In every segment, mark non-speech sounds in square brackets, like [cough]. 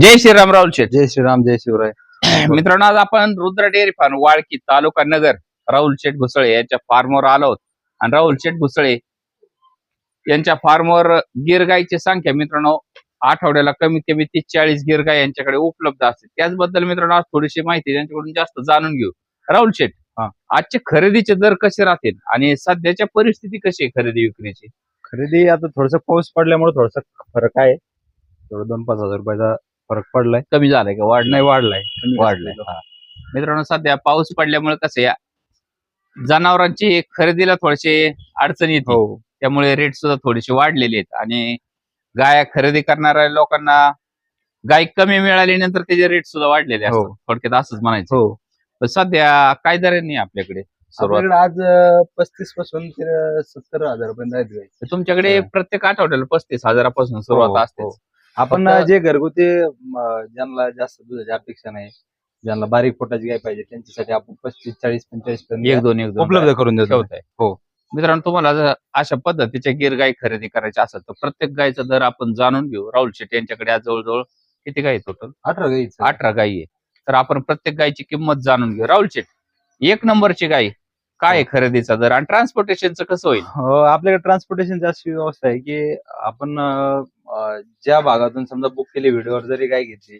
जय श्रीराम राहुल शेठ. जय श्रीराम जय शिवराय. [clears throat] मित्रांनो आज आपण रुद्र डेअरी फार्म वाळकी तालुका नगर राहुल शेठ भुसळे यांच्या फार्मवर आलो आहोत. आणि राहुल शेठ भुसळे यांच्या फार्मवर गिरगाईची संख्या मित्रांनो आठवड्याला कमीत कमी तीस चाळीस गिरगाई यांच्याकडे उपलब्ध असते. त्याचबद्दल मित्रांनो आज थोडीशी माहिती त्यांच्याकडून जास्त जाणून घेऊ. राहुल शेठ. आजचे खरेदीचे दर कसे राहतील आणि सध्याच्या परिस्थिती कशी आहे खरेदी विक्रीची? खरेदी आता थोडस पाऊस पडल्यामुळे थोडासा फरक आहे. थोडं दोन पाच हजार रुपयाचा फरक पडलाय. कमी झालाय का? वाढ नाही वाढलाय. वाढलाय. हा. मित्रांनो सध्या पाऊस पडल्यामुळे कसं या जनावरांची खरेदीला थोडेसे अडचणी येते. हो. त्यामुळे रेट सुद्धा थोडेसे वाढलेले आहेत. आणि गाया खरेदी करणाऱ्या लोकांना गाय कमी मिळाली नंतर त्याचे रेट सुद्धा वाढलेले असतात. हो. थोडक्यात असंच म्हणायचं. हो. पण सध्या काय दर नाही आपल्याकडे? सुरुवात. आपल्याकडे आज पस्तीसपासून ते सत्तर हजार पर्यंत आहेत गाई. तुमच्याकडे हा. प्रत्येक आठवड्याला पस्तीस हजारापासून हो, सुरुवात असते हो. आपण जे घरगुती म, ज्यांना जास्त दुधाची अपेक्षा नाही ज्यांना बारीक पोटाची गाय पाहिजे त्यांच्यासाठी आपण पस्तीस चाळीस पंचेचाळीस एक पर्यंत दोन एक दोन उपलब्ध करून देतो. ठेवताय. हो. मित्रांनो तुम्हाला जर अशा पद्धतीच्या गिर गाय खरेदी करायची असेल तर प्रत्येक गायचा दर आपण जाणून घेऊ. राहुल शेट्टी यांच्याकडे आज जवळजवळ किती गाय टोटल अठरा गाई अठरा गायी आहे तर आपण प्रत्येक गायची किंमत जाणून घेऊ. राहुल शेट एक नंबरची गाय काय आहे खरेदीचा दर? आणि ट्रान्सपोर्टेशनचं कसं होईल? हो, आपल्याकडे ट्रान्सपोर्टेशनची अशी व्यवस्था आहे की आपण अं, ज्या भागातून समजा बुक केली व्हिडिओवर जरी काय घेतली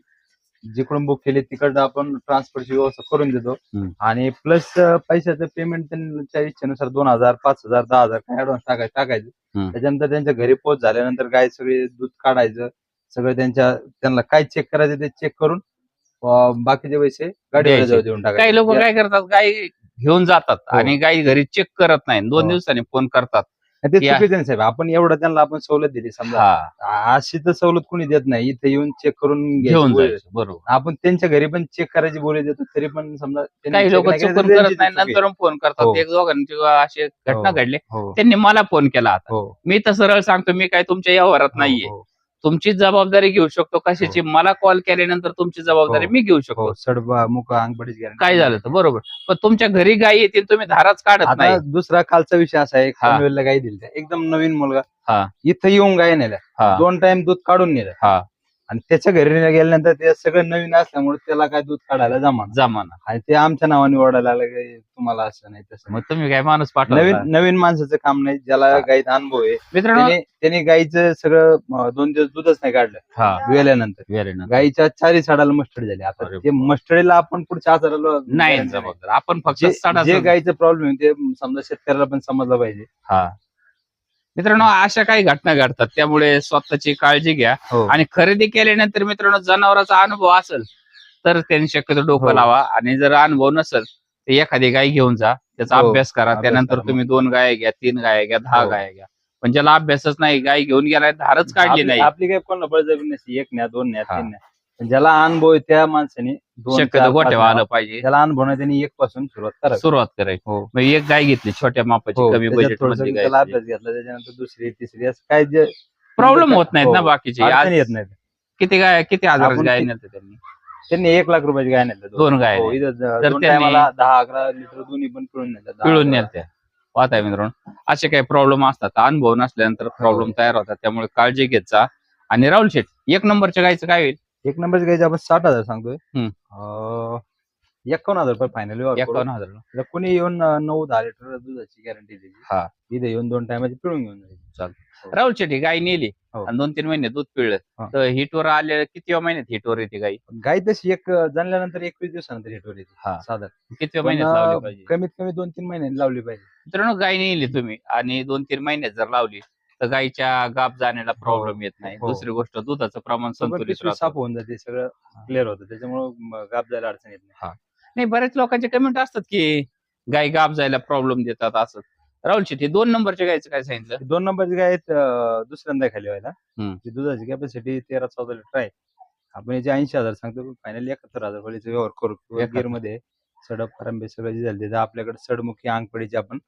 जिकडून बुक केली तिकडं आपण ट्रान्सपोर्टची व्यवस्था करून देतो. आणि प्लस पैशाचं पेमेंट त्यांच्या इच्छेनुसार दोन हजार पाच हजार दहा हजार काय ऍडव्हान्स टाकाय टाकायचं हम्म. त्याच्यानंतर त्यांच्या घरी पोच झाल्यानंतर गाय सगळे दूध काढायचं सगळं त्यांच्या त्यांना काय चेक करायचं ते चेक करून बाकीचे पैसे गाडीवर द्यायचे. देऊन काही लोक टाकायचे काय करतात गाय घेऊन जातात हो. आणि गाय घरी चेक करत नाही दोन हो. दिवसांनी फोन करतात ते या- चुकीचं नाही साहेब. आपण एवढं त्यांना आपण सवलत दिली समजा हा. अशी तर सवलत कोणी देत नाही. इथे येऊन चेक करून घ्यायची घेऊन. जायचं बरोबर. आपण त्यांच्या घरी पण चेक करायची बोली देतो तरी पण समजा त्यांनी काही check लोक नाही केलं तर चुकून करत त्यांची नाही चूक आहे. नंतर फोन करतात. हो. एक दोघांची अशी घटना हो. घडली. हो. त्यांनी मला फोन केला आता. हो. मी तर सरळ सांगतो मी काय तुमच्या व्यवहारात नाहीये. हो, तुमची जबाबदारी घेऊ शकतो कशाची मला कॉल केल्यानंतर तुमची जबाबदारी हो. मी घेऊ शकतो हो सडबा मुका guarantee. काय झालं तर बरोबर पण तुमच्या घरी गाय येतील तुम्ही धाराच काढत नाही दुसरा कालचा विषय असा आहे हा. पनवेलला गाय दिली एकदम नवीन मुलगा हा. इथं येऊन गाय नेल्या हा. दोन टाइम दूध काढून नेलं हा. आणि त्याच्या घरी गेल्यानंतर ते सगळं नवीन असल्यामुळे त्याला काय दूध काढायला जमा जमाना. आणि ते आमच्या नावाने ओरडायला लागलं तुम्हाला असं नाही तसं. मग तुम्ही काय माणूस पाठवला? नवीन नवीन माणसाचं काम नाही ज्याला. गाईत अनुभव आहे. मित्रांनो त्याने त्याने गाईचं सगळं अं, दोन दिवस दूधच नाही काढलं. हा. वेल्यानंतर. nice. गाईच्या चारी साडाला मस्टडी झाली. आता अरे ते मस्टडीला आपण पुढच्या आजाराला नाही जबाबदार. आपण फक्त जे जे गाईचं प्रॉब्लेम आहे ते समजा शेतकऱ्याला पण समजलं पाहिजे. हा. मित्रांनो अशा काही घटना घडतात त्यामुळे स्वतःची काळजी घ्या हो आणि खरेदी केल्यानंतर मित्रांनो जनावरांचा अनुभव असेल तर त्यांनी शक्यतो डोकं हो. लावा आणि जर अनुभव नसेल तर एखादी गाय घेऊन जा त्याचा हो. अभ्यास करा अभ्यास त्यानंतर करा. तुम्ही दोन गाय घ्या तीन गाय घ्या दहा हो. गाय घ्या पण ज्याला अभ्यासच नाही गाय घेऊन गेलाय धारच काढली आपली नाही आपली काही कोणाला बळजबरी नसते एक न्या दोन न्या हा. तीन न्या ज्याला अनुभव आहे त्या माणसाने दोन, शक्यतो चार, पाच आलं. पाहिजे. ज्याला अनुभव नाही त्यांनी एक पासून सुरुवात करावी. सुरुवात करायची हो. मग एक गाय घेतली छोट्या मापाची हो, कमी बजेटमध्ये त्याला गाय अभ्यास घेतला त्याच्यानंतर दुसरी तिसरी असं काय जे प्रॉब्लेम होत नाहीत ना हो. बाकीचे. आज येत नाही किती गाय किती आपण गाय कि- नेते त्यांनी? त्यांनी एक लाख रुपयाची गाय नेल्या दोन. गाय हो, नेल्या. इथं ज- तर दोन त्यांनी- टायमाला दहा अकरा लिटर दोन्ही पण पिळून नेल्या दहा, पिळून अकरा. पाहताय मित्रांनो असे काही प्रॉब्लेम असतात. अनुभव नसल्यानंतर प्रॉब्लेम तयार होतात. त्यामुळे काळजी घेत जा. आणि राहुल शेठ एक नंबरच्या गायचं काय होईल? एक नंबरची गायची आपण साठ हजार सांगतोय. हम्म. अं, एकावन्न हजार रुपये फायनल एकावन्न हजार. कोणी येऊन अं, नऊ दहा लिटर दुधाची गॅरंटी दिली हा. इथे येऊन दोन टायमाची पिळून घेऊन जायची राहुल शेट्टी गाय नेली. हो. आणि दोन तीन महिने दूध पिळलं. हा. तर हिटवर आले किती महिन्यात हिटवर येते गाई? गाय तशी एक अं, जाणल्यानंतर एकवीस दिवसानंतर हिटवर येते. हा. साधारण. किती पण, महिन्यात लावली अं, पाहिजे? कमीत कमी दोन तीन महिन्यांनी लावली पाहिजे. मित्रांनो गाय नेली तुम्ही. आणि दोन तीन महिन्यात जर लावली तर गायच्या गाप जाण्याला प्रॉब्लेम येत नाही. हो. दुसरी गोष्ट दुधाचं प्रमाण संतुलित पिशवी राहतं. साफ होऊन जाते सगळं क्लिअर होतं. त्याच्यामुळे गाप जायला अडचण येत नाही. नाही बरेच लोकांचे कमेंट असतात की गाय गाप जायला प्रॉब्लेम देतात असं. राहुल शेट्टी दोन नंबरच्या गायचं काय सांगितलं? दोन नंबरची गाय आहेत, अं, दुसऱ्यांदा खाली व्हायला. हम्म. दुधाची कॅपॅसिटी तेरा चौदा लिटर आहे आपण याचे ऐंशी हजार सांगतो फायनल एकाहत्तर हजार पर्यंत व्यवहार करू. एकाहत्तर. गिरमध्ये सडप खरांबे सगळं जे झाले आपल्याकडे सडमुखी अंगपडीची आपण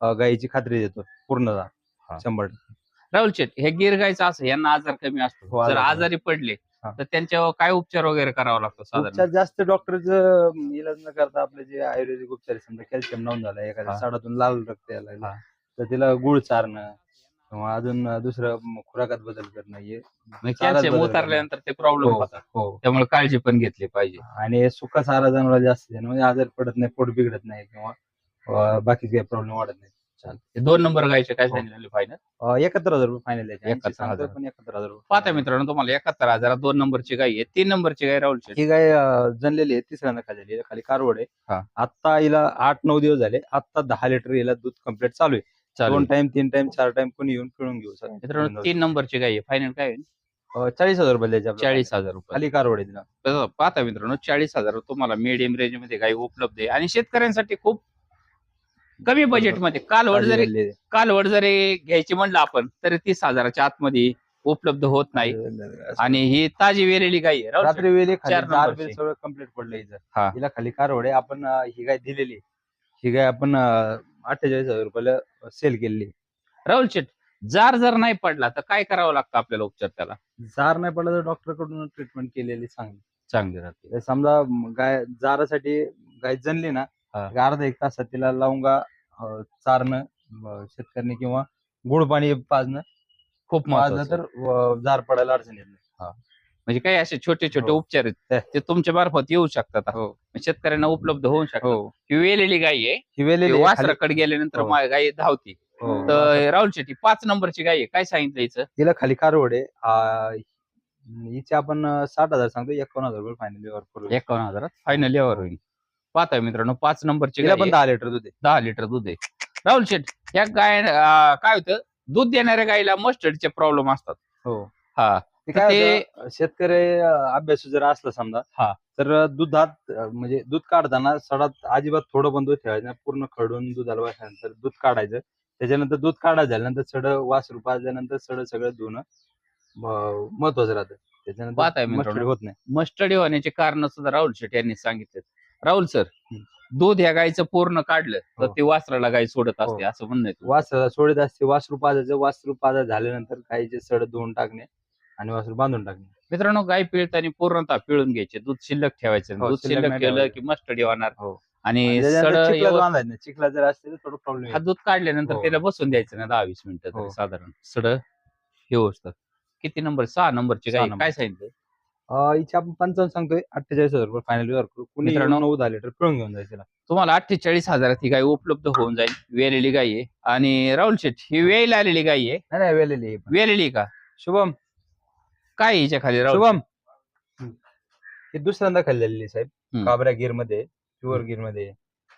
अं, गायीची खात्री देतो पूर्णतः. हा. शंभर टक्के. राहुल शेट हे गिर गायचं असं यांना आजार कमी हो, असतो जर आजार आजारी पडले हा. तर त्यांच्यावर काय उपचार वगैरे करावा लागतो साधारण? उपचार जास्त डॉक्टरचं इलाज न करता आपले जे आयुर्वेदिक उपचार आहे, समजा कॅल्शियम डाऊन झाला एखाद्या हा. साडातून लाल रक्त यायला लागलं, हा. तर तिला गुळ चारणं किंवा अजून दुसरं म- खुराकात बदल करणं हे कॅल्शियम बदल उतरल्यानंतर ते प्रॉब्लेम हो, होतात. हो. त्यामुळे काळजी पण घेतली पाहिजे. आणि सुका चारा जनावर जास्त देणं म्हणजे आजार पडत नाही पोट बिघडत नाही किंवा अं, बाकीचे काही प्रॉब्लेम वाढत नाही दोन नंबर गायचे काय हो. सांगितले फायनल अं, एकाहत्तर हजार रुपये फायनल द्यायचे ऐंशी 71 सांगतोय हजार. पण एकाहत्तर हजार रुपये. पाहता मित्रांनो तुम्हाला एकाहत्तर हजारात दोन नंबरची गाय आहे. तीन नंबरची गाय राहुल शेठ ही गाय अं, जनलेली आहे तिसऱ्यांदा खाल्लेली आहे. खाली कारवड हा. आहे आता हिला आठ नऊ दिवस झाले. आता दहा लिटर हिला दूध कंप्लीट चालू आहे. चालू दोन आहे. टाइम तीन टाइम चार टाइम कोणी येऊन पिळून घेऊ मित्रांनो शकतो तीन नंबरची गाय आहे. फायनल काय होईल? अं, चाळीस हजार रुपये द्यायचे आपल्याला. चाळीस हजार रुपये. खाली कारवड आहे तिला. तसं पाहता मित्रांनो चाळीस हजार तुम्हाला मिडियम रेंजमध्ये गाय उपलब्ध आहे. आणि शेतकऱ्यांसाठी खूप कमी बजेटमध्ये कालवड जरी. कालवड जरी घ्यायची म्हणलं आपण तरी तीस हजाराच्या आतमध्ये उपलब्ध होत नाही आणि ही ताजी वेलेली गाय आहे राहुल रात्री वेळी खाली चार चार नंबरची. बिल सगळं कंप्लीट पडलं हा. हिला खाली कारवड आहे आपण अं, ही गाय दिलेली आहे. ही गाय आपण अठ्ठेचाळीस हजार रुपयाला सेल केलेली. राहुल शेठ जार जर नाही पडला तर काय करावं लागतं आपल्याला उपचार त्याला जार नाही पडला तर डॉक्टरकडून ट्रीटमेंट केलेली चांगली चांगली राहते तर समजा म, गाय जारासाठी गाय जनली ना अर्धा एक तासात तिला लवंगा अं, चारणं अं, शेतकऱ्यांनी किंवा गुळ पाणी पाजणं खूप पाजलं महत्वाचं तर अं, जार पडायला अडचण येत नाही. म्हणजे काही असे छोटे छोटे हो. उपचार आहेत ते. तुमच्या मार्फत येऊ शकतात. हो. शेतकऱ्यांना उपलब्ध होऊ शकतात. हो ही वेलेली गाय आहे. ही वेलेली आहे, खाली- वासराकडे गेल्यानंतर हो. मा- गाय धावती. हो. तर राहुल शेट्टी पाच नंबरची गाय आहे. काय सांगितलं हिचं? तिला खाली कारवड आहे. आ, हिचे आपण अं, साठ हजार सांगतो एकावन्न हजार रुपये फायनल एकावन्न हजारात फायनल यावर होईल. पाहता मित्रांनो पाच नंबरची तिला गाय पण आहे. दहा लिटर दूध आहे. दहा लिटर दूध आहे. राहुल शेठ या गाय अं, काय होतं? दूध देणाऱ्या गायीला मस्टर्डचे प्रॉब्लेम असतात. हो. हा. ते तर काय ते- होतं, शेतकरी अं, अभ्यासू जर असला समजा हा. तर दुधात अं, म्हणजे दूध काढताना सडात अजिबात थोडं पण दूध ठेवायचं नाही. पूर्ण खडून दुधाला बसल्यानंतर दूध काढायचं. त्याच्यानंतर दूध काढायचं झाल्यानंतर सड वासरू पाजल्यानंतर सड सगळं धुणं महत्वाचं राहतं. त्याच्यानंतर पाहताय मित्रांनो. मस्टर्ड होत नाही. मस्टर्ड होण्याचे कारण सुद्धा राहुल शेठ यांनी सांगितले राहुल सर. दूध या गायचं पूर्ण काढलं तर हो. ते वासराला गाय सोडत असते हो. असं म्हणणं आहे. वासराला सोडत असते वासरू पाजायचं वासरू पाजा झाल्यानंतर गाईचे सड धुवून टाकणे आणि वासरू बांधून टाकणे मित्रांनो गाय पिळताना पूर्णतः पिळून घ्यायचे दूध शिल्लक ठेवायचं. हो, दूध शिल्लक ठेवायचं. की मस्टडी होणार. आणि सड चिखला जर असते तर थोडं प्रॉब्लेम हा दूध काढल्यानंतर. त्याला बसून द्यायचं ना दहा वीस मिनिटं. साधारण सड हे असतं किती नंबर सहा नंबरची गाय. काय सांगितलं हिचे आपण पंचावन्न सांगतोय अठ्ठेचाळीस हजार रुपये फायनल व्यवहार करू कुणी मित्रांनो- नऊ दहा लिटर पिळून घेऊन जायचं. तुम्हाला अठ्ठेचाळीस हजारात ही गाय उपलब्ध होऊन जाईल वेलेली गाय आहे आणि राहुल शेठ ही वेल आलेली गाय आहे नाही नाही वेलेली आहे. वेलेली का शुभम काय आहे हिच्या खाली राहुल शुभम ही दुसऱ्यांदा खाल्लेली आहे, साहेब हम्म. काबऱ्या गिरमध्ये प्युअर गिरमध्ये.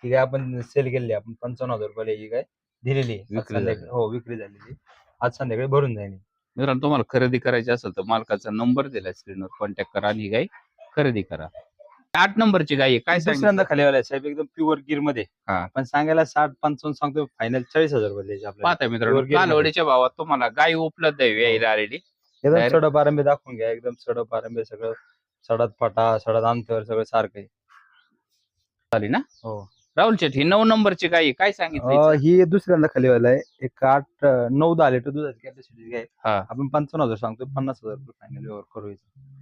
ही गाय आपण सेल केलेली आहे. आपण पंचावन्न हजार रुपयाला ही गाय दिलेली आहे. आज विक्री संध्याकाळी- झाली. हो विक्री झालेली आज संध्याकाळी भरून जाईल मित्रांनो तुम्हाला खरेदी करायची असेल तर मालकाचा नंबर दिलाय स्क्रीनवर कॉन्टॅक्ट करा आणि ही गाय खरेदी करा. आठ नंबरची गाय आहे. काय दुसऱ्यांदा सांगितलं खालीवाला आहे, साहेब एकदम प्युअर गिरमध्ये. हा. पण सांगायला साठ पंचावन्न सांगतो फायनल चाळीस हजार रुपये द्यायचे आपल्याला. पाहता मित्रांनो मध्ये. कालवडीच्या भावात तुम्हाला गाय उपलब्ध आहे वेळेला आलेली. एकदम direct- सडप दाखवून घ्या एकदम सडप आरंभे सगळं. सडत फाटा सडत अंतर सगळं सारखं आहे. झाली ना? हो. राहुल शेठ ही नऊ नंबरची गाय आहे. काय सांगितलं अं, हिचं? ही दुसऱ्यांदा खालीवाला आहे एक आठ अं, नऊ दहा लिटर दुधाची कॅपॅसिटी आहे हा. आपण पंचावन्न हजार सांगतो पन्नास हजार रुपये फायनल व्यवहार करू.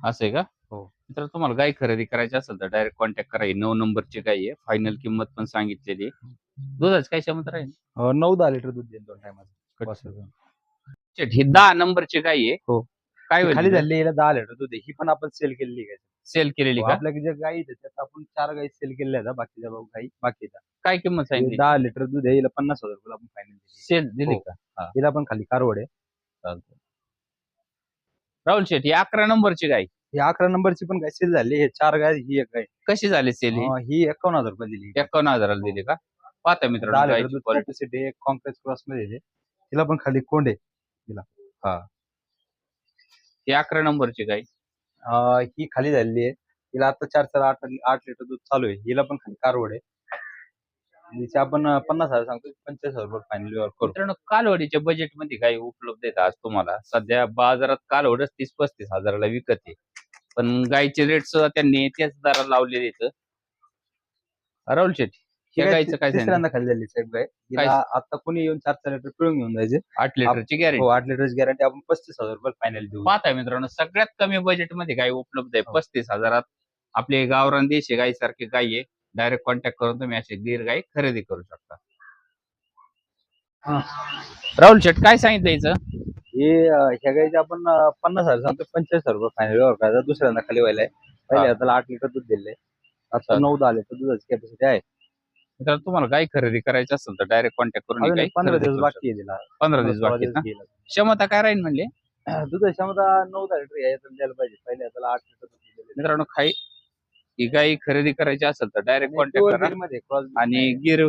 असं आहे का हो. मित्र तुम्हाला गाय खरेदी करायची असेल तर डायरेक्ट कॉन्टॅक्ट करा ही नऊ नंबरची गाय आहे फायनल किंमत पण सांगितलेली आहे. दुधाची काय क्षमता राहील अं, नऊ दहा लिटर दूध देईल दोन टायमाचं शेठ, ही दहा नंबरची गाय आहे हो. काय होईल खाली झाली हिला दहा लिटर दूध आहे ही पण आपण सेल केलेली आहे सेल केलेली का? आपल्या ज्या गाई आहेत त्यात आपण चार गाई सेल केलेल्या आहेत हा, बाकीच्या भाऊ गाई बाकी आहेत. काय किंमत सांगितली? दहा लिटर दूध आहे हिला पन्नास हजार रुपये आपण फायनल दिली. सेल दिली हो. का? हिला पण खाली कारवड आहे. राहुल शेठ ही अकरा नंबरची गाय. ही अकरा नंबरची पण गाय सेल झाली. हे चार गाय ही एक गाय. कशी झाली सेल ही? अं, ही एकावन्न हजार रुपये दिली. एकावन्न हजाराला दिली का? पाहता मित्रांनो लिटर गायची दूध क्वालिटी कॉम्प्लेक्स क्रॉसमध्ये आहे. तिला पण खाली कोंड आहे ही. अकरा नंबरची गाय अं, ही खाली झालेली आहे. हिला आता चार चार आठ आठ लिटर दूध चालू आहे. हिला पण खाली कारवड आहे. हिचे आपण अं, पन्नास हजार सांगतो पंचवीस हजार रुपये फायनल करू. मित्रांनो कालवडीच्या बजेटमध्ये गाय उपलब्ध आहेत आज तुम्हाला. सध्या बाजारात कालवडच तीस पस्तीस हजाराला विकत आहे. पण गायचे रेट सुद्धा त्यांनी त्याच दराला लावलेले आहेत. राहुल ही या गायचं काय सांगितलं तिसऱ्यांदा खाली झाली साहेब गाय. हिला आता कोणी येऊन चार चार लिटर पिळून घेऊन जायचे. आठ लिटरची गॅरेंटी हो आठ लिटरची गॅरंटी आपण पस्तीस हजार रुपये फायनल देऊ. पाहता मित्रांनो सगळ्यात कमी बजेटमध्ये गाय उपलब्ध आहे. हो. पस्तीस हजारात आपले गावरान देशी गाय सारखी गाय आहे. डायरेक्ट कॉन्टॅक्ट करून तुम्ही अशी गीर गाय खरेदी करू शकता. राहुल शेट काय सांगितलं याचं हे अं, ह्या गाईचे आपण अं, पन्नास हजार सांगतो. पंचेचाळीस हजार रुपये फायनल व्यवहार करायचा. दुसऱ्यांदा खाली व्हायला आहे. पहिल्या त्याला आठ लिटर दूध दिले आता अच्छा. नऊ दहा लिटर दुधाची कॅपॅसिटी आहे. तर तुम्हाला गाय खरेदी करायची असेल तर डायरेक्ट कॉन्टॅक्ट करून अजून गाय एक पंधरा खरेदी दिवस करू बाकी आहे तिला शकता. पंधरा दिवस बाकी आहेत ना गेलं. क्षमता काय राहील म्हणले [clears throat] दुधाची क्षमता नऊ दहा लिटर यायचं द्यायला पाहिजे पहिल्या त्याला आठ लिटर. मित्रांनो खाई ही गाय खरेदी करायची असेल तर डायरेक्ट कॉन्टॅक्ट करा मध्ये आणि. गिर